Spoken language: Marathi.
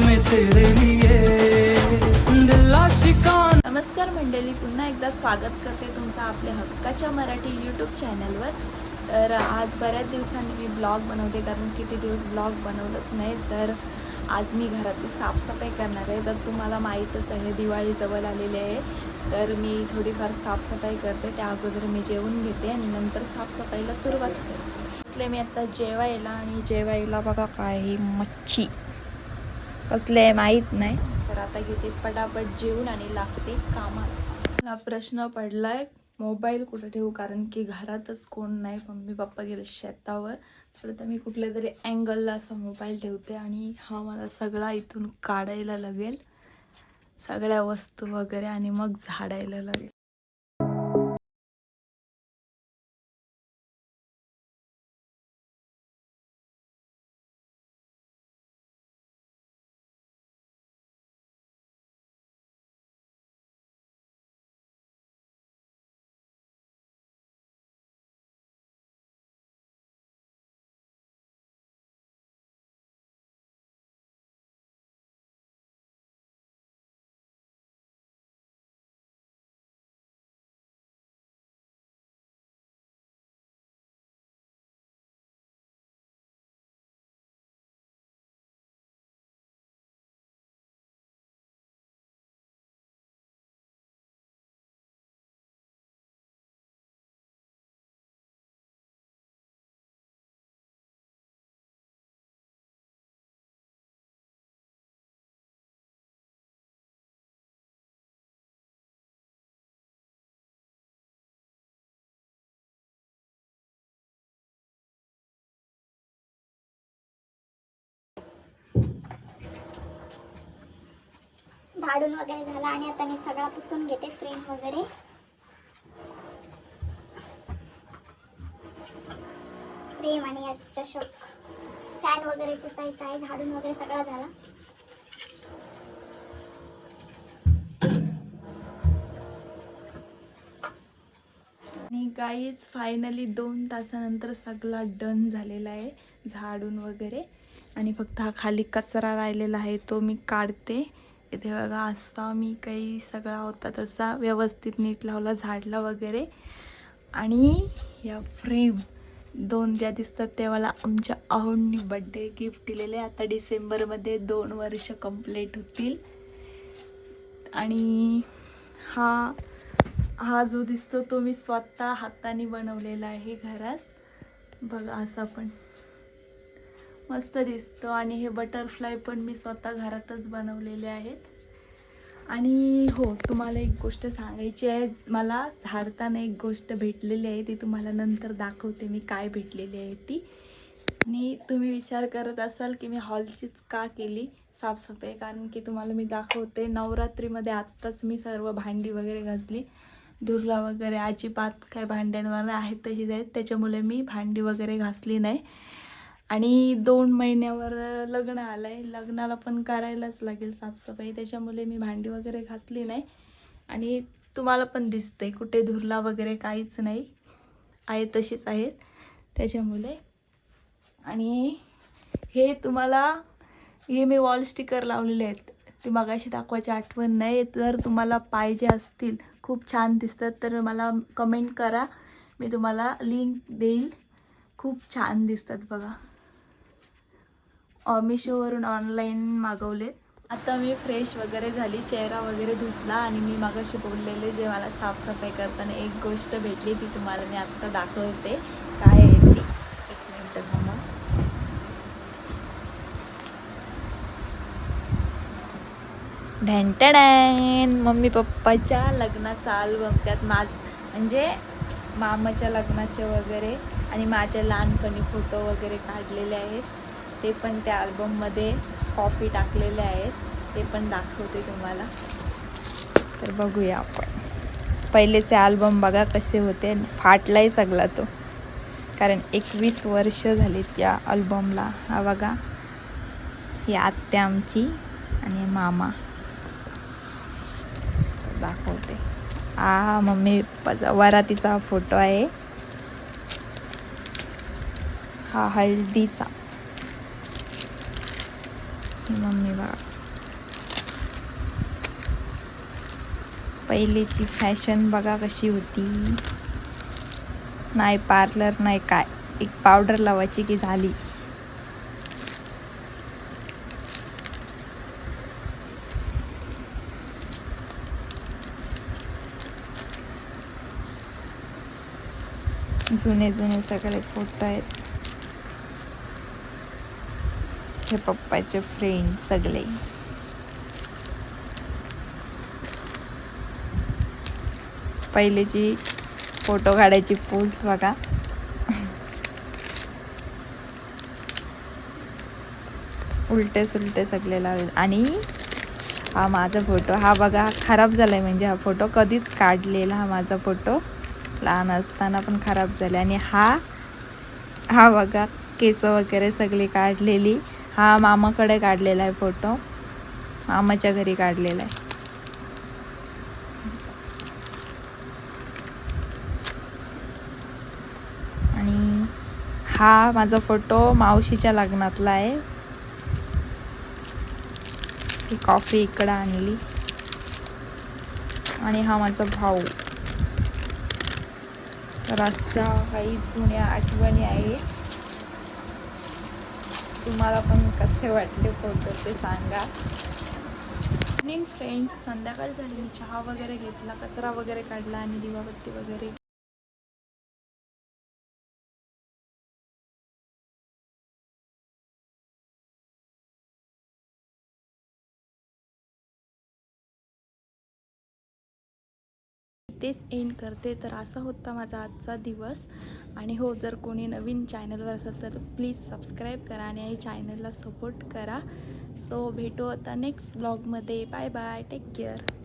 में तेरे लिए। नमस्कार मंडळी पुन्हा एकदा स्वागत करते तुमचं आपल्या हक्काच्या मराठी यूट्यूब चॅनलवर तर आज बऱ्याच दिवसांनी मी ब्लॉग बनवते कारण किती दिवस ब्लॉग बनवलंच नाही तर आज मी घरातली साफसफाई करणार आहे. तर तुम्हाला माहीतच आहे दिवाळी जवळ आलेली आहे. तर मी थोडीफार साफसफाई करते त्या अगोदर मी जेवून घेते आणि नंतर साफसफाईला सुरुवात करते. असले मी आता जेवायला आणि जेवायला बघा काही मच्छी. कसले आहे माहीत नाही. तर आता घेते पटापट जेवून आणि लागते कामाला. मला प्रश्न पडलाय मोबाईल कुठं ठेवू? कारण की घरातच कोण नाही. मम्मी पप्पा गेले शेतावर. तर आता मी कुठल्या तरी अँगलला असा मोबाईल ठेवते आणि हा मला सगळा इथून काढायला लागेल. सगळ्या वस्तू वगैरे आणि मग झाडायला लागेल. झाडून वगैरे झाला आणि आता मी सगळा पुसून घेते फ्रेम वगैरे. फ्रेम आणि याच्या चषक फॅन वगैरे पुसायचा आहे झाडून वगैरे सगळा झाला. आणि काहीच फायनली दोन तासानंतर सगळा डन झालेला आहे झाडून वगैरे. आणि फक्त हा खाली कचरा राहिलेला आहे तो मी काढते. इथे बघा असा मी काही सगळा होता तसा व्यवस्थित नीट लावला झाडला वगैरे. आणि या फ्रेम दोन ज्या दिसतात ते मला आमच्या आहोंनी बड्डे गिफ्ट दिलेले. आता डिसेंबरमध्ये दोन वर्ष कंप्लीट होतील. आणि हा हा जो दिसतो तो मी स्वतः हाताने बनवलेला आहे घरात. बघा असा पण. मस्त दिसतो. आणि हे बटरफ्लाय पण मी स्वतः घरातच बनवलेले आहेत. आणि हो तुम्हाला एक गोष्ट सांगायची आहे. मला झाडताना एक गोष्ट भेटलेली आहे. ती तुम्हाला नंतर दाखवते मी काय भेटलेली आहे ती. आणि तुम्ही विचार करत असाल की मी हॉलचीच का केली? साफसफाई कारण की तुम्हाला मी दाखवते नवरात्रीमध्ये आत्ताच मी सर्व भांडी वगैरे घासली. धुरला वगैरे अजिबात काय भांड्यांवर आहेत तशीच आहेत. त्याच्यामुळे मी भांडी वगैरे घासली नाही. आणि दोन महिन्यावर लग्न आलं आहे लग्नाला पण करायलाच लागेल साफसफाई. त्याच्यामुळे मी भांडी वगैरे घासली नाही. आणि तुम्हाला पण दिसतंय कुठे धुरला वगैरे काहीच नाही. आहे तशीच आहेत. त्याच्यामुळे. आणि हे तुम्हाला हे मी वॉल स्टिकर लावलेले आहेत. ते मगाशी दाखवायची आठवण नाही. तर तुम्हाला पाहिजे असतील खूप छान दिसतात तर मला कमेंट करा. मी तुम्हाला लिंक देईल. खूप छान दिसतात बघा. मिशोवरून ऑनलाईन मागवले आता मी फ्रेश वगैरे झाली चेहरा वगैरे धुतला आणि मी मागाशी बोललेले जे मला साफसफाई करताना एक गोष्ट भेटली ती तुम्हाला मी आत्ता दाखवते. काय आहे ती? एक मिनटं थांबा. ढँटडॅन मम्मी पप्पाच्या लग्नाचा अल्बम त्यात मा म्हणजे मामाच्या लग्नाचे वगैरे आणि माझ्या लहानपणी फोटो वगैरे काढलेले आहेत. ते पण त्या अल्बममध्ये कॉपी टाकलेले आहेत. ते पण दाखवते तुम्हाला. तर बघूया आपण. पहिलेचे अल्बम बघा कसे होते. फाटलाय सगळा तो. कारण एकवीस वर्ष झाली त्या अल्बमला हा बघा. ही आत्या आमची आणि मामा. दाखवते. हा मम्मी वरातीचा फोटो आहे. हा हळदीचा. मम्मी बाबा पहिलेची फॅशन बघा कशी होती. नाही पार्लर नाही काय. एक पावडर लावायची की झाली. जुने जुने सगळे फोटो आहेत. हे पप्पाचे फ्रेंड सगळे. पहिलेची फोटो काढायची पोज बघा. उलटे सुलटे सगळे लावले. आणि हा माझा फोटो हा बघा खराब झालाय म्हणजे हा फोटो कधीच काढलेला हा माझा फोटो लहान असताना पण खराब झाला. आणि हा हा बघा केस वगैरे सगळी काढलेली. हा मामाकडे काढलेला आहे फोटो. मामाच्या घरी काढलेला आहे. आणि हा माझा फोटो मावशीच्या लग्नातला आहे. ही कॉफी इकडं आणली. आणि हा माझा भाऊ. तर काही जुन्या आठवणी आहेत तुम्हाला पण कसे वाटले फोटो ते सांगा. आणि फ्रेंड्स संध्याकाळ झाली. मी चहा वगैरे घेतला कचरा वगैरे काढला आणि दिवाबत्ती वगैरे. तेच एंड करते. तर असा होता माझा आजचा दिवस. आणि हो जर कोणी नवीन चॅनलवर असेल तर प्लीज सबस्क्राईब करा आणि चॅनलला सपोर्ट करा. सो भेटू आता नेक्स्ट ब्लॉगमध्ये बाय बाय टेक केअर